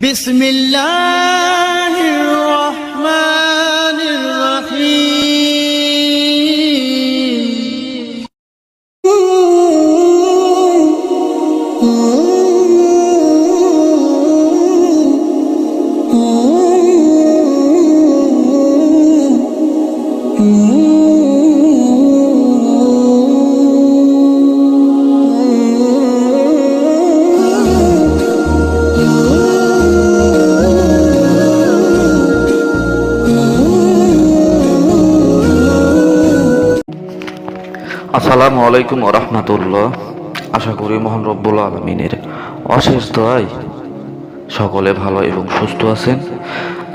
Bismillahirrahmanirrahim. আসসালামু আলাইকুম রহমতুল্লাহ। আশা করি মহান রব্বুল আলমিনের অশেষ দোয়াই সকলে ভালো এবং সুস্থ আছেন।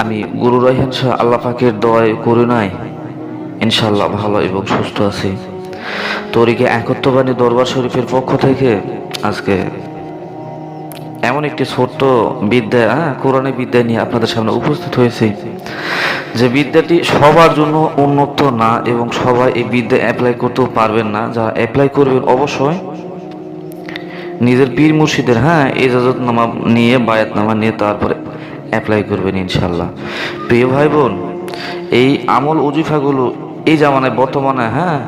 আমি গুরু রাইহান শাহ আল্লাহ পাকের দোয়ায় করি নাই। ইনশাল্লাহ ভালো এবং সুস্থ আছি। তরিকে একত্রবাণী দরবার শরীফের পক্ষ থেকে আজকে এমন একটি ছোট্ট বিদ্যা হ্যাঁ কোরআনে বিদ্যা নিয়ে আপনাদের সামনে উপস্থিত হয়েছে। যে বিদ্যাটি সবার জন্য উন্নত না এবং সবাই এই বিদ্যা অ্যাপ্লাই করতেও পারবেন না, যারা অ্যাপ্লাই করবেন অবশ্যই নিজের পীর মুর্শিদের হ্যাঁ এজাজত নামা নিয়ে বায়াত নামা নিয়ে তারপরে অ্যাপ্লাই করবেন ইনশাল্লাহ প্রিয় ভাই বোন এই আমল উজিফাগুলো এই জামানায়, বর্তমানে হ্যাঁ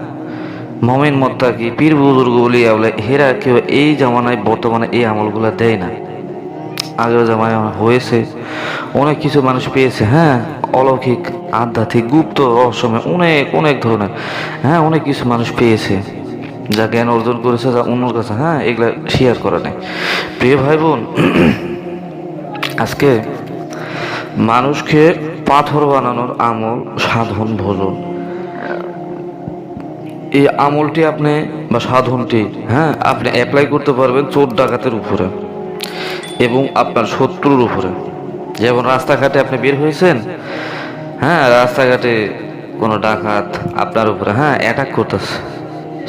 মমিন মোত্তাকি, পীর বুজুর্গ বলি হেরা কেউ এই জামানায়, বর্তমানে এই আমলগুলো দেয় না। আগের জামায় হয়েছে, অনেক কিছু মানুষ পেয়েছে হ্যাঁ অলৌকিক আধ্যাত্মিক গুপ্ত রহস্যময়, অনেক অনেক ধরনের হ্যাঁ অনেক কিছু মানুষ পেয়েছে, যা জ্ঞান অর্জন করেছে, যা অন্যর কাছে হ্যাঁ এগুলা শেয়ার করা নেই। প্রিয় ভাই বোন আজকে মানুষকে পাথর বানানোর আমল সাধন ভোজন এই আমলটি আপনি, বা সাধনটি হ্যাঁ আপনি অ্যাপ্লাই করতে পারবেন চোর ডাকাতের উপরে এবং আপনার শত্রুর উপরে। যেমন রাস্তাঘাটে আপনি বের হয়েছেন হ্যাঁ রাস্তাঘাটে কোনো ডাকাত আপনার উপরে হ্যাঁ অ্যাটাক করতেছে,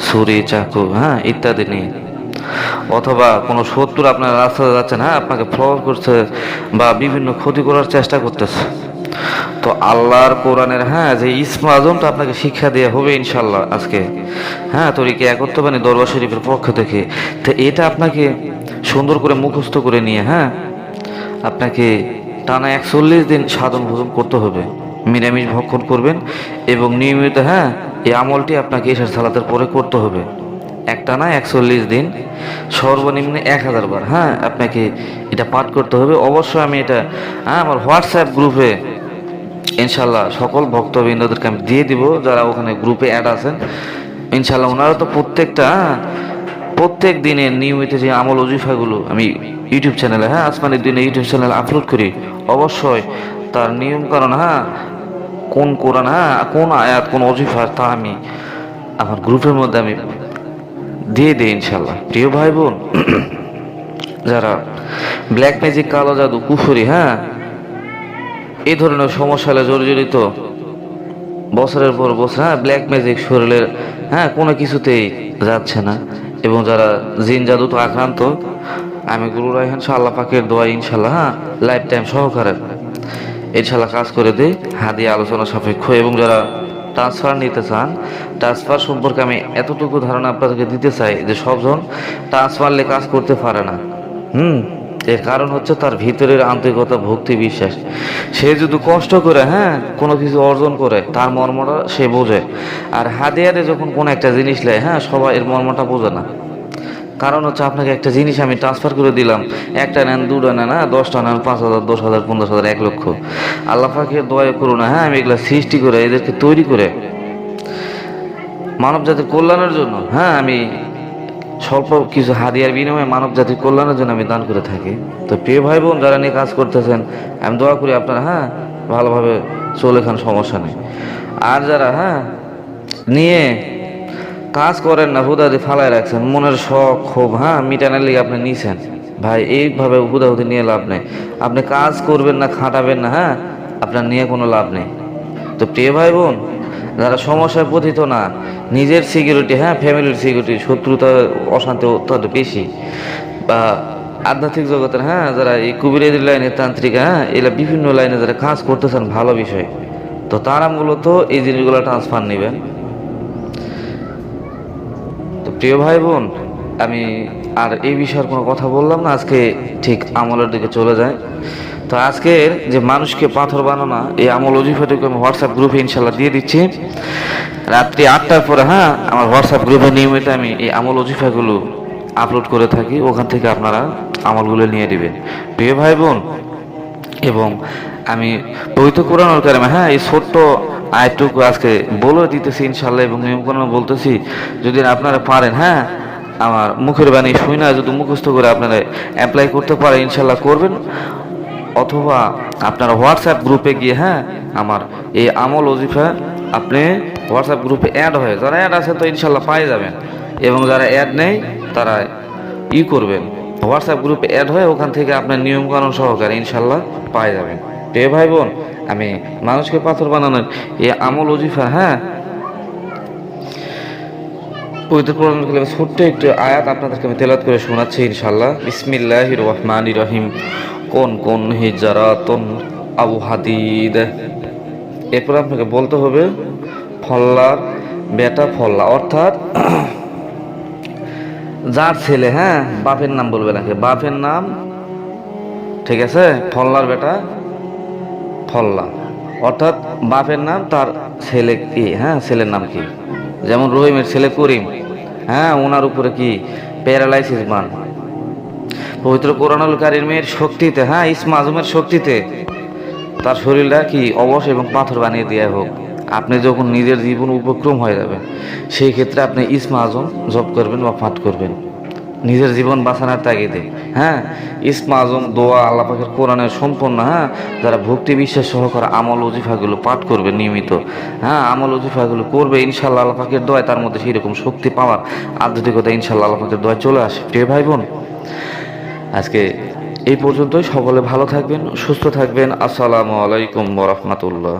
ছুরি, চাকু হ্যাঁ ইত্যাদি নিয়ে। অথবা কোনো শত্রু আপনার রাস্তাতে যাচ্ছেন হ্যাঁ আপনাকে ফ্লর করছে বা বিভিন্ন ক্ষতি করার চেষ্টা করতেছে। তো আল্লাহর কোরআনের হ্যাঁ যে ইসমা আজমটা আপনাকে শিক্ষা দেওয়া হবে ইনশাল্লাহ আজকে হ্যাঁ তরিকে একত্রবাণী দরবার শরীফের পক্ষ থেকে। তো এটা আপনাকে সুন্দর করে মুখস্থ করে নিয়ে হ্যাঁ আপনাকে টানা একচল্লিশ দিন সাধন ভোজন করতে হবে। নিরামিষ ভক্ষণ করবেন এবং নিয়মিত হ্যাঁ এই আমলটি আপনাকে এসার সালাতের পরে করতে হবে। একটানা একচল্লিশ দিন সর্বনিম্ন এক হাজার বার হ্যাঁ আপনাকে এটা পাঠ করতে হবে। অবশ্যই আমি এটা হ্যাঁ আমার হোয়াটসঅ্যাপ গ্রুপে ইনশাল্লাহ সকল ভক্তবৃন্দদেরকে আমি দিয়ে দিব যারা ওখানে গ্রুপে অ্যাড আছেন। ইনশাল্লাহ ওনারা তো প্রত্যেকটা হ্যাঁ, প্রত্যেক দিনের নিয়মিত যে আমল অজিফাগুলো আমি ইউটিউব চ্যানেলে হ্যাঁ আসমানের দিনে ইউটিউব চ্যানেলে আপলোড করি, অবশ্যই তার নিয়ম কারণ হ্যাঁ কোন কোরআন হ্যাঁ কোন আয়াত, কোন অজিফা তা আমি আমার গ্রুপের মধ্যে আমি দিয়ে দিই ইনশাল্লাহ প্রিয় ভাই বোন যারা ব্ল্যাক ম্যাজিক কালো জাদু, কুফুরি হ্যাঁ এই ধরনের সমস্যায় জর্জরিত, বছরের পর বছর হ্যাঁ ব্ল্যাক ম্যাজিক শরীরের হ্যাঁ কোনো কিছুতেই যাচ্ছে না। এবং যারা জিন, জাদু তো আক্রান্ত, আমি গুরু রায়হান আল্লাহ পাকের দোয়া ইনশাল্লাহ হ্যাঁ লাইফ টাইম সহকারে ইনশাল্লাহ কাজ করে দিই হাদিয়া আলোচনা সাপেক্ষ। এবং যারা ট্রান্সফার নিতে চান ট্রান্সফার সম্পর্কে আমি এতটুকু ধারণা আপনাদেরকে দিতে চাই যে সবজন ট্রান্সফারলে কাজ করতে পারে না। হুম? এর কারণ হচ্ছে তার ভিতরের আন্তরিকতা, ভক্তি, বিশ্বাস। সে যদি কষ্ট করে হ্যাঁ কোনো কিছু অর্জন করে, তার মর্মটা সে বোঝে। আর হাদিয়ারে যখন কোনো একটা জিনিস নেয় হ্যাঁ সবাই এর মর্মটা বোঝে না। কারণ হচ্ছে আপনাকে একটা জিনিস আমি ট্রান্সফার করে দিলাম। একটা নেন, দুটো নেন হ্যাঁ দশটা নেন, পাঁচ হাজার, দশ হাজার, পঞ্চাশ হাজার, এক লক্ষ। আল্লাহ দয়া দোয়া করো না হ্যাঁ আমি এগুলো সৃষ্টি করে এদেরকে তৈরি করে মানব জাতির কল্যাণের জন্য হ্যাঁ আমি স্বল্প কিছু হাদিয়ার বিনিময়ে মানব জাতির কল্যাণের জন্য আমি দান করে থাকি। তো প্রিয় ভাই বোন যারা নিয়ে কাজ করতেছেন, আমি দোয়া করি আপনারা হ্যাঁ ভালোভাবে চলে খান, সমস্যা নেই। আর যারা হ্যাঁ নিয়ে কাজ করেন না হুদাদি ফালায় রাখছেন, মনের শখ, ক্ষোভ হ্যাঁ মিটানের লিগে আপনি নিছেন। ভাই, এইভাবে হুদাহুদি নিয়ে লাভ নেই। আপনি কাজ করবেন না, খাটাবেন না হ্যাঁ আপনার নিয়ে কোনো লাভ নেই। তো প্রিয় ভাই বোন যারা সমস্যায় পতিত না, নিজের সিকিউরিটি হ্যাঁ ফ্যামিলির সিকিউরিটি শত্রুতা, অশান্তি অত্যন্ত বেশি। বা আধ্যাত্মিক জগতের হ্যাঁ যারা এই কুবিরের লাইনে তান্ত্রিক হ্যাঁ এরা বিভিন্ন লাইনে যারা কাজ করতেছেন, ভালো বিষয়। তো তারা মূলত এই জিনিসগুলো ট্রান্সফার নেবেন। তো প্রিয় ভাই বোন আমি আর এই বিষয়ের কোনো কথা বললাম না, আজকে ঠিক আমলের দিকে চলে যায় তো আজকের যে মানুষকে পাথর বানানো, এই আমল অজিফাটুকু আমি হোয়াটসঅ্যাপ গ্রুপে ইনশাল্লাহ দিয়ে দিচ্ছি। রাত্রি আটটার পরে হ্যাঁ আমার হোয়াটসঅ্যাপ গ্রুপে নিয়মিত আমি এই আমল অজিফাগুলো আপলোড করে থাকি। ওখান থেকে আপনারা আমলগুলো নিয়ে দিবেন প্রিয় ভাই বোন এবং আমি পবিত্র কোরআনুল কারিমে হ্যাঁ এই ছোট্ট আয়টুকু আজকে বলে দিতেছি ইনশাল্লাহ এবং নিয়মকানুন বলতেছি, যদি আপনারা পারেন হ্যাঁ আমার মুখের বাণী শুই না যদি মুখস্থ করে আপনারা অ্যাপ্লাই করতে পারেন ইনশাল্লাহ করবেন। অথবা আপনারা হোয়াটসঅ্যাপ গ্রুপে গিয়ে হ্যাঁ আমার এই আমল ওজিফা আপনি হোয়াটসঅ্যাপ গ্রুপে অ্যাড হয়ে, যারা অ্যাড আছে তো ইনশাল্লাহ পাই যাবেন। এবং যারা অ্যাড নেই, তারা ই করবেন। হোয়াটসঅ্যাপ গ্রুপে অ্যাড হয়ে ওখান থেকে আপনার নিয়মকানুন সহকারে ইনশাল্লাহ পাই যাবেন। প্রিয় ভাই বোন আমি মানুষকে পাথর বানানোর এই আমল ওজিফা হ্যাঁ পবিত্র ছোট্ট একটু আয়াত আপনাদেরকে আমি তেলাত করে শোনাচ্ছি ইনশাল্লাহ। বিসমিল্লাহ রহমান রহিম। কোন কোন হিজারাতন আবু হাদিদ? এরপর আপনাকে বলতে হবে, ফল্লার বেটা ফল্লা, অর্থাৎ যার ছেলে হ্যাঁ বাপের নাম বলবে নাকি? বাপের নাম, ঠিক আছে, ফল্লার বেটা ফল্লা। অর্থাৎ বাপের নাম তার ছেলে কি? হ্যাঁ ছেলের নাম কি? যেমন রহিমের ছেলে করিম হ্যাঁ ওনার উপরে কি? প্যারালাইসিস বান পবিত্র কোরআনুল কারিমের শক্তিতে হ্যাঁ ইসমা আজমের শক্তিতে তার শরীরটা কি অবশ এবং পাথর বানিয়ে দেওয়া হোক। আপনি যখন নিজের জীবন উপক্রম হয়ে যাবে সেই ক্ষেত্রে আপনি ইসমা আজম জব করবেন বা পাঠ করবেন। নিজের জীবন বাঁচানোর তাগিদে হ্যাঁ ইসমা আজম দোয়া, আল্লাহ পাকের কোরআনের সম্পন্ন হ্যাঁ যারা ভক্তি বিশ্বাস সহকারে আমল ওজিফাগুলো পাঠ করবে নিয়মিত হ্যাঁ আমল ওজিফাগুলো করবে ইনশাল্লাহ আল্লাহ দোয়ায় তার মধ্যে সেই রকম শক্তি পাওয়ার আধ্যাত্মিকতা ইনশাল্লাহ আল্লাহ পাকের দোয়ায় চলে আসে। প্রিয় ভাই বোন আজকে এই পর্যন্তই। সকলে ভালো থাকবেন সুস্থ থাকবেন। আসসালামু আলাইকুম রহমতুল্লাহ।